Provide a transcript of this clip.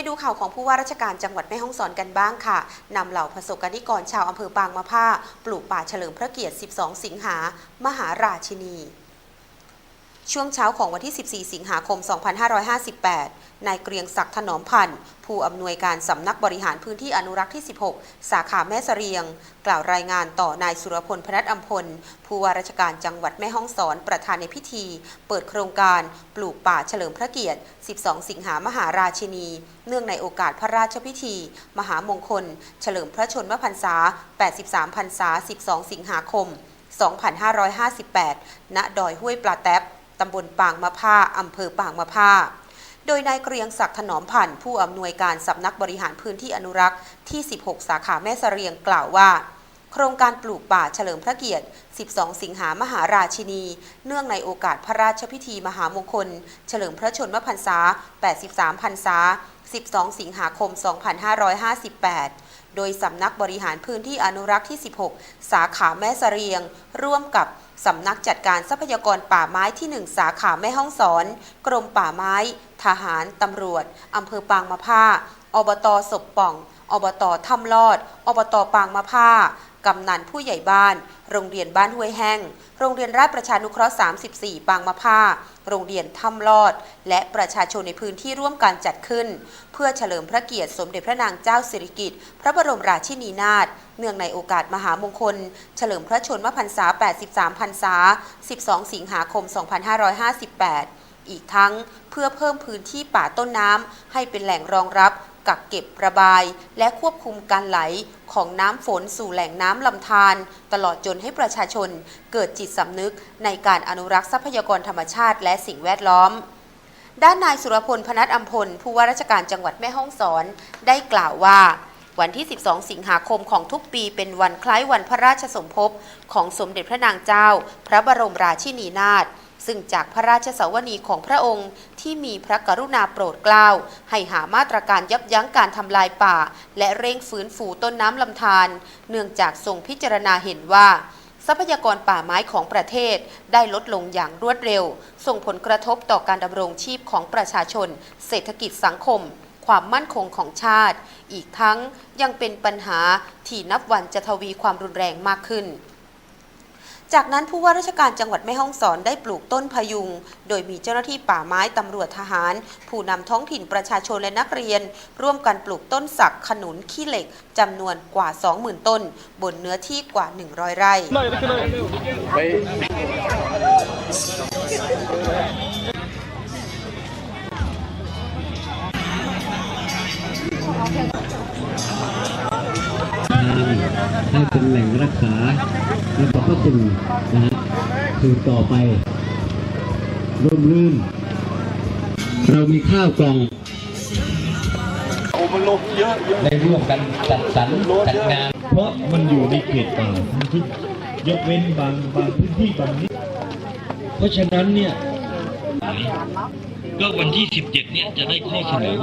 ไปดูข่าวของผู้ว่าราชการจังหวัดแม่ฮ่องสอนกันบ้างค่ะ นำเหล่าประสบกรณิกรชาวอำเภอบางมะผ้า ปลูกป่าเฉลิมพระเกียรติ 12 สิงหา มหาราชินี ช่วงเช้าของวันที่ 14 สิงหาคม 2558 นายเกรียงศักดิ์ถนอมพันธ์ ผู้อำนวยการสำนักบริหารพื้นที่อนุรักษ์ที่ 16 สาขาแม่เสรียง กล่าวรายงานต่อนายสุรพลพนัทอัมพล ผู้ว่าราชการจังหวัดแม่ฮ่องสอนประธานในพิธี เปิดโครงการปลูกป่าเฉลิมพระเกียรติ 12 สิงหามหาราชินี เนื่องในโอกาสพระราชพิธี มหามงคล เฉลิมพระชนมพรรษา 83 พรรษา 12 สิงหาคม 2558 ณ ดอยห้วยปลาแต๊บ ตำบลปางมะผ้าอำเภอปางมะผ้า โดยนายเกรียงศักดิ์ถนอมพันธ์ผู้อำนวยการสำนักบริหารพื้นที่อนุรักษ์ที่ 16 สาขาแม่เสรียงกล่าวว่า โครงการปลูกป่าเฉลิมพระเกียรติ 12 สิงหามหาราชินี เนื่องในโอกาสพระราชพิธีมหามงคล เฉลิมพระชนมพรรษา 83 พรรษา 12 สิงหาคม 2558 โดยสำนักบริหารพื้นที่อนุรักษ์ที่ 16 สาขาแม่เสรียง ร่วมกับสำนักจัดการทรัพยากรป่าไม้ที่ 1 สาขาแม่ห้องสอน กรมป่าไม้ ทหาร ตำรวจอำเภอปางมะผ้าอบตศพป่อง อบตถ้ำลอด อบตปางมะผ้ากำนันผู้ใหญ่บ้าน โรงเรียนบ้านห้วยแห้ง โรงเรียนราชประชานุเคราะห์ 34 ปางมะผ้า โรงเรียนถ้ำลอด และประชาชนในพื้นที่ร่วมการจัดขึ้น เพื่อเฉลิมพระเกียรติสมเด็จพระนางเจ้าสิริกิติ์ พระบรมราชินีนาถ เนื่องในโอกาสมหามงคล เฉลิมพระชนมพรรษา 83 พรรษา 12 สิงหาคม 2558 อีกทั้งเพื่อเพิ่มพื้นที่ป่าต้นน้ำให้เป็นแหล่งรองรับ กักเก็บระบาย และควบคุมการไหลของน้ำฝนสู่แหล่งน้ำลำธารตลอดจนให้ประชาชนเกิดจิตสำนึกในการอนุรักษ์ทรัพยากรธรรมชาติและสิ่งแวดล้อมด้านนายสุรพลพนัทอัมพล ผู้ว่าราชการจังหวัดแม่ฮ่องสอน ได้กล่าวว่า วันที่ 12 สิงหาคมของทุกปีเป็นวันคล้ายวันพระราชสมภพของสมเด็จพระนางเจ้า พระบรมราชินีนาถ ซึ่งจากพระราชสวนีของพระองค์ที่มีพระกรุณาโปรดเกล้าให้หามาตรการยับยั้งการทำลายป่า และเร่งฟื้นฟูต้นน้ำลำธารเนื่องจากทรงพิจารณาเห็นว่า ทรัพยากรป่าไม้ของประเทศได้ลดลงอย่างรวดเร็ว ส่งผลกระทบต่อการดำรงชีพของประชาชน เศรษฐกิจสังคม ความมั่นคงของชาติ อีกทั้งยังเป็นปัญหาที่นับวันจะทวีความรุนแรงมากขึ้น จากนั้นผู้ว่าราชการจังหวัดแม่ฮ่องสอนได้ปลูกต้นพยุง โดยมีเจ้าหน้าที่ป่าไม้ตำรวจทหาร ผู้นำท้องถิ่นประชาชนและนักเรียน ร่วมกันปลูกต้นสักขนุนขี้เหล็กจำนวนกว่า 20,000 ต้น บนเนื้อที่กว่า 100 ไร่ไปให้เป็นแหล่งรักษา และขอบพระคุณนะฮะคือต่อไป ร่มรื่น เรามีข้าวกล่องโอ้มันลงเยอะเยอะได้ร่วมกันจัดสรรจัดงาน เพราะมันอยู่ในเขตป่าที่ยกเว้นบางบางพื้นที่บางนิดเพราะฉะนั้นเนี่ย ก็วันที่ 17 เนี่ยจะได้ข้อเสนอ